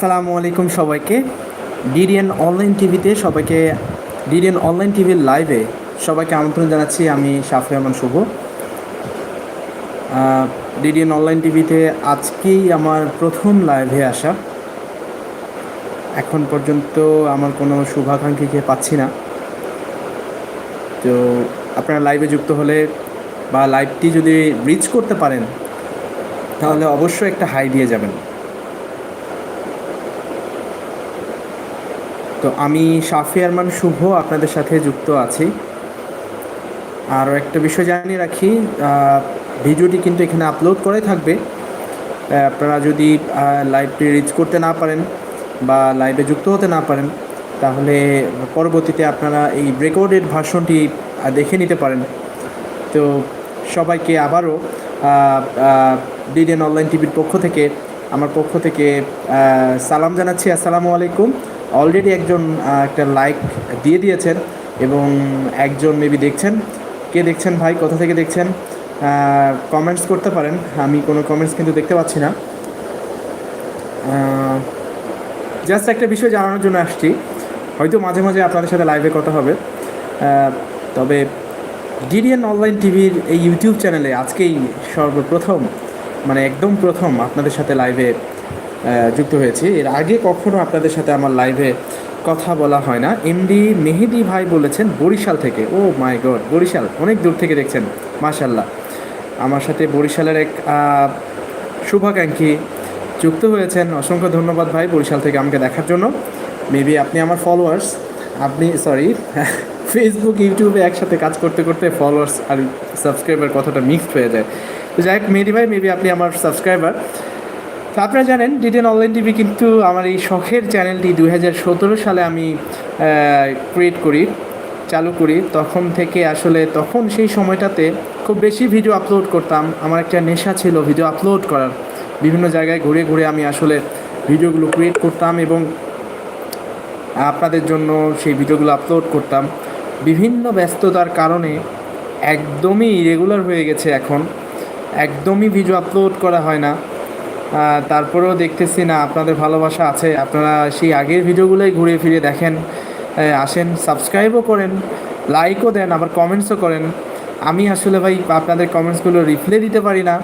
আসসালামু আলাইকুম সবাইকে। ডিডিএন অনলাইন টিভিতে সবাইকে, ডিডিএন অনলাইন টিভির লাইভে সবাইকে আমন্ত্রণ জানাচ্ছি। আমি শাফি রহমান শুভ। ডিডিএন অনলাইন টিভিতে আজকেই আমার প্রথম লাইভে আসা। এখন পর্যন্ত আমার কোনো শুভাকাঙ্ক্ষীকে পাচ্ছি না। তো আপনারা লাইভে যুক্ত হলে বা লাইভটি যদি রিচ করতে পারেন, তাহলে অবশ্যই একটা হাই দিয়ে যাবেন। তো আমি শাফি আরমান শুভ আপনাদের সাথে যুক্ত আছি। আরও একটা বিষয় জানিয়ে রাখি ভিডিওটি কিন্তু এখানে আপলোড করে থাকবে। আপনারা যদি লাইভটি রিচ করতে না পারেন বা লাইভে যুক্ত হতে না পারেন তাহলে পরবর্তীতে আপনারা এই রেকর্ডেড আহ, দেখে নিতে পারেন। তো সবাইকে আবারও ডিডিএন অনলাইন টিভির পক্ষ থেকে আমার পক্ষ থেকে সালাম জানাচ্ছি। আসসালামু আলাইকুম। অলরেডি একজন একটা লাইক দিয়ে দিয়েছেন এবং একজন মেবি দেখছেন। কে দেখছেন ভাই? কোথা থেকে দেখছেন? কমেন্টস করতে পারেন। আমি কোনো কমেন্টস কিন্তু দেখতে পাচ্ছি না। জাস্ট একটা বিষয় জানানোর জন্য আসছি। হয়তো মাঝে মাঝে আপনাদের সাথে লাইভে কথা হবে। তবে ডিডিএন অনলাইন টিভির এই ইউটিউব চ্যানেলে আজকেই সর্বপ্রথম মানে একদম প্রথম আপনাদের সাথে লাইভে যুক্ত হয়েছি। এর আগে কখনো আপনাদের সাথে আমার লাইভে কথা বলা হয় না। এমডি মেহেদি ভাই বলেছেন, বরিশাল থেকে। ও মাই গড বরিশাল, অনেক দূর থেকে দেখছেন মাশাল্লাহ আমার সাথে বরিশালের এক শুভাকাঙ্ক্ষী যুক্ত হয়েছেন। অসংখ্য ধন্যবাদ ভাই বরিশাল থেকে আমাকে দেখার জন্য। মেবি আপনি আমার ফলোয়ার্স আপনি সরি ফেসবুক ইউটিউবে একসাথে কাজ করতে করতে ফলোয়ার্স আর সাবস্ক্রাইবার কথাটা মিক্সড হয়ে যায়। তো যাই হোক, মেহেদি ভাই মেবি আপনি আমার সাবস্ক্রাইবার আপনারা জানেন ডিটেন অনলাইন টিভি কিন্তু আমার এই শখের চ্যানেলটি দু হাজার সতেরো সালে আমি ক্রিয়েট করি, চালু করি। তখন থেকে আসলে তখন সেই সময়টাতে খুব বেশি ভিডিও আপলোড করতাম। আমার একটা নেশা ছিল ভিডিও আপলোড করার। বিভিন্ন জায়গায় ঘুরে ঘুরে আমি আসলে ভিডিওগুলো ক্রিয়েট করতাম এবং আপনাদের জন্য সেই ভিডিওগুলো আপলোড করতাম। বিভিন্ন ব্যস্ততার কারণে একদমই রেগুলার হয়ে গেছে এখন। একদমই ভিডিও আপলোড করা হয় না। তারপরেও দেখতেছি না, আপনাদের ভালোবাসা আছে। আপনারা সেই আগের ভিডিওগুলোই ঘুরে ফিরে দেখেন আসেন সাবস্ক্রাইবও করেন লাইকও দেন, আবার কমেন্টসও করেন। আমি আসলে ভাই আপনাদের কমেন্টসগুলো রিপ্লাই দিতে পারি না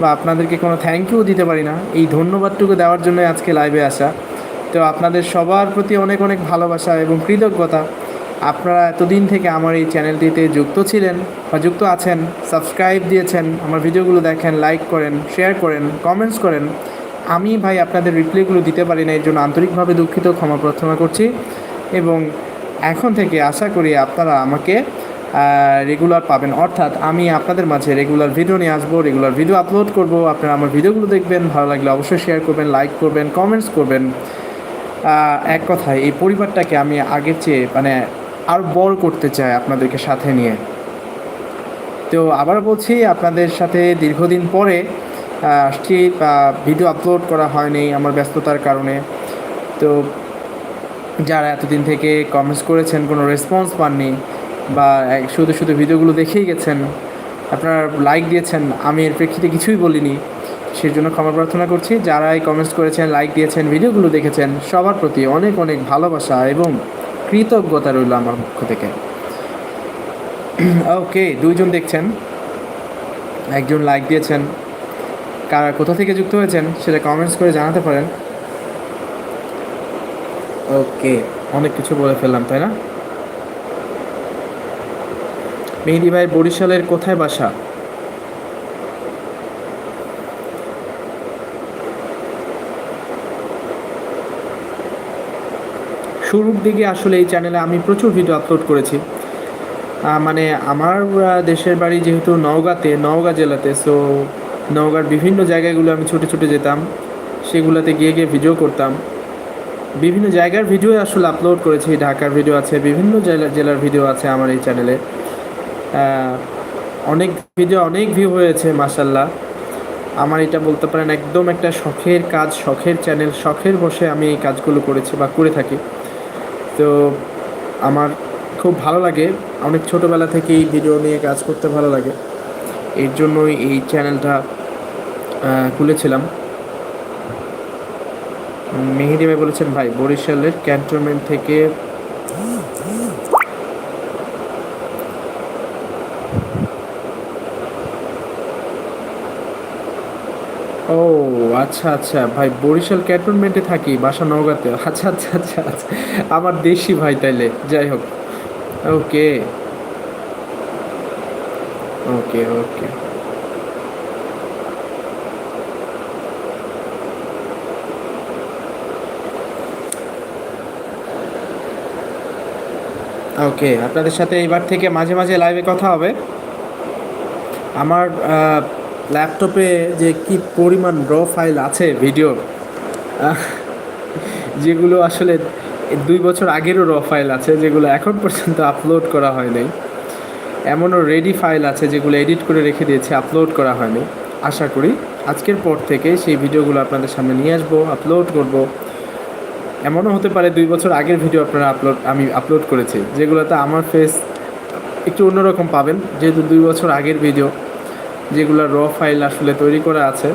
বা আপনাদেরকে কোনো থ্যাংক ইউ দিতে পারি না। এই ধন্যবাদটুকু দেওয়ার জন্য আজকে লাইভে আসা। তো আপনাদের সবার প্রতি অনেক অনেক ভালোবাসা এবং কৃতজ্ঞতা। আপনারা এতদিন থেকে আমার এই চ্যানেলটিতে যুক্ত ছিলেন বা যুক্ত আছেন, সাবস্ক্রাইব দিয়েছেন, আমার ভিডিওগুলো দেখেন লাইক করেন শেয়ার করেন কমেন্টস করেন। আমি ভাই আপনাদের রিপ্লাইগুলো দিতে পারি না, এর জন্য আন্তরিকভাবে দুঃখিত, ক্ষমা প্রার্থনা করছি। এবং এখন থেকে আশা করি আপনারা আমাকে রেগুলার পাবেন। অর্থাৎ আমি আপনাদের মাঝে রেগুলার ভিডিও নিয়ে আসব রেগুলার ভিডিও আপলোড করব। আপনারা আমার ভিডিওগুলো দেখবেন, ভালো লাগলে অবশ্যই শেয়ার করবেন লাইক করবেন কমেন্টস করবেন। এক কথায় এই পরিবারটাকে আমি আগের চেয়ে মানে আরও বড় করতে চাই আপনাদেরকে সাথে নিয়ে। তো আবার বলছি, আপনাদের সাথে দীর্ঘদিন পরে আসছি ভিডিও আপলোড করা হয়নি আমার ব্যস্ততার কারণে। তো যারা এতদিন থেকে কমেন্টস করেছেন, কোনো রেসপন্স পাননি, বা শুধু শুধু ভিডিওগুলো দেখেই গেছেন, আপনারা লাইক দিয়েছেন, আমি এর প্রেক্ষিতে কিছুই বলিনি। সেই জন্য ক্ষমা প্রার্থনা করছি। যারা এই কমেন্টস করেছেন লাইক দিয়েছেন ভিডিওগুলো দেখেছেন, সবার প্রতি অনেক অনেক ভালোবাসা এবং কৃতজ্ঞতা রইল আমার পক্ষ থেকে। ওকে দুইজন দেখছেন। একজন লাইক দিয়েছেন। কারা, কোথা থেকে যুক্ত হয়েছেন সেটা কমেন্টস করে জানাতে পারেন। ওকে অনেক কিছু বলে ফেললাম, তাই না? মেহেদি ভাই, বরিশালের কোথায় বাসা? শুরুর দিকে আসলে এই চ্যানেলে আমি প্রচুর ভিডিও আপলোড করেছি। মানে আমার দেশের বাড়ি যেহেতু নওগাঁতে, নওগাঁ জেলাতে সো নওগাঁর বিভিন্ন জায়গাগুলো আমি ছুটে ছুটে যেতাম। সেগুলোতে গিয়ে গিয়ে ভিডিও করতাম। বিভিন্ন জায়গার ভিডিও আসলে আপলোড করেছি। ঢাকার ভিডিও আছে, বিভিন্ন জেলা, জেলার ভিডিও আছে আমার এই চ্যানেলে অনেক ভিডিও অনেক ভিউ হয়েছে মাসাল্লাহ আমার এটা বলতে পারেন একদম একটা শখের কাজ, শখের চ্যানেল শখের বসে আমি এই কাজগুলো করেছি বা করে থাকি। তো আমার খুব ভালো লাগে। অনেক ছোটোবেলা থেকেই ভিডিও নিয়ে কাজ করতে ভালো লাগে। এর জন্যই এই চ্যানেলটা খুলেছিলাম। মেহেদি ভাই বলেছেন, ভাই, বরিশালের ক্যান্টনমেন্ট থেকে ও আচ্ছা আচ্ছা। ভাই, বরিশাল ক্যান্টনমেন্টে থাকি, বাসা নওগাঁতে। আচ্ছা আচ্ছা আচ্ছা আচ্ছা। আমার দেশি ভাই তাইলে, যাই হোক। ওকে। ওকে ওকে। ওকে, আপনাদের সাথে এবার থেকে মাঝে মাঝে লাইভে কথা হবে। আমার ল্যাপটপে যে কি পরিমাণ র ফাইল আছে ভিডিও যেগুলো আসলে দুই বছর আগেরও র ফাইল আছে, যেগুলো এখন পর্যন্ত আপলোড করা হয়নি। এমনও রেডি ফাইল আছে যেগুলো এডিট করে রেখে দিয়েছে আপলোড করা হয়নি। আশা করি আজকের পর থেকে সেই ভিডিওগুলো আপনাদের সামনে নিয়ে আসব আপলোড করব। এমনও হতে পারে দুই বছর আগের ভিডিও আপনারা আপলোড আমি আপলোড করেছি, যেগুলোতে আমার ফেস একটু অন্যরকম পাবেন, যেহেতু দুই বছর আগের ভিডিও যেগুলো র ফাইল আসলে তৈরি করা আছে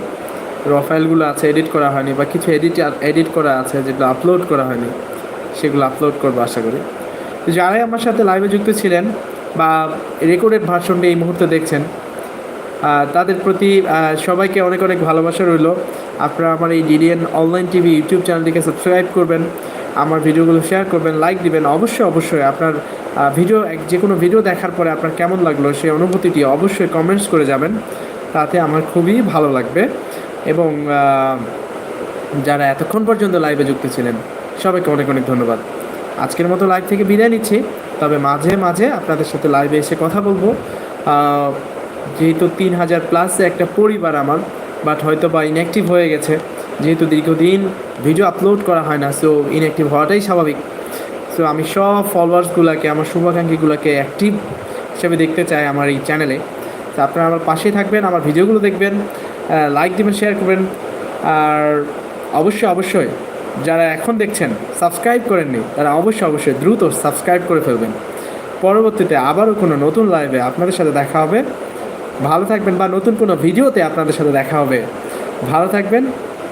র ফাইলগুলো আছে এডিট করা হয়নি বা কিছু এডিট এডিট করা আছে যেগুলো আপলোড করা হয়নি, সেগুলো আপলোড করব আশা করি। যারাই আমার সাথে লাইভে যুক্ত ছিলেন বা রেকর্ডেড ভার্সনটি এই মুহূর্তে দেখছেন তাদের প্রতি সবাইকে অনেক অনেক ভালোবাসা রইল। আপনারা আমার এই ডিডিএন অনলাইন টিভি ইউটিউব চ্যানেলটিকে সাবস্ক্রাইব করবেন। আমার ভিডিওগুলো শেয়ার করবেন লাইক দিবেন। অবশ্যই অবশ্যই আপনার ভিডিও যে কোনো ভিডিও দেখার পরে আপনার কেমন লাগল সেই অনুভূতিটি অবশ্যই কমেন্টস করে যাবেন। তাতে আমার খুবই ভালো লাগবে। এবং যারা এতক্ষণ পর্যন্ত লাইভে যুক্ত ছিলেন, সবাইকে অনেক অনেক ধন্যবাদ। আজকের মতো লাইভ থেকে বিদায় নিচ্ছি। তবে মাঝে মাঝে আপনাদের সাথে লাইভে এসে কথা বলব। যেহেতু তিন হাজার প্লাসে একটা পরিবার আমার বাট হয়তো বা ইনঅ্যাক্টিভ হয়ে গেছে। যেহেতু দীর্ঘদিন ভিডিও আপলোড করা হয় না সো ইনঅ্যাক্টিভ হওয়াটাই স্বাভাবিক। সো আমি সব ফলোয়ার্সগুলোকে আমার শুভাকাঙ্ক্ষীগুলোকে অ্যাক্টিভ হিসেবে দেখতে চাই আমার এই চ্যানেলে তো আপনারা আমার পাশেই থাকবেন, আমার ভিডিওগুলো দেখবেন লাইক দেবেন শেয়ার করবেন। আর অবশ্যই অবশ্যই যারা এখন দেখছেন সাবস্ক্রাইব করেননি, তারা অবশ্যই অবশ্যই দ্রুত সাবস্ক্রাইব করে ফেলবেন। পরবর্তীতে আবারও কোনো নতুন লাইভে আপনাদের সাথে দেখা হবে। ভালো থাকবেন বা নতুন কোনো ভিডিওতে আপনাদের সাথে দেখা হবে। ভালো থাকবেন।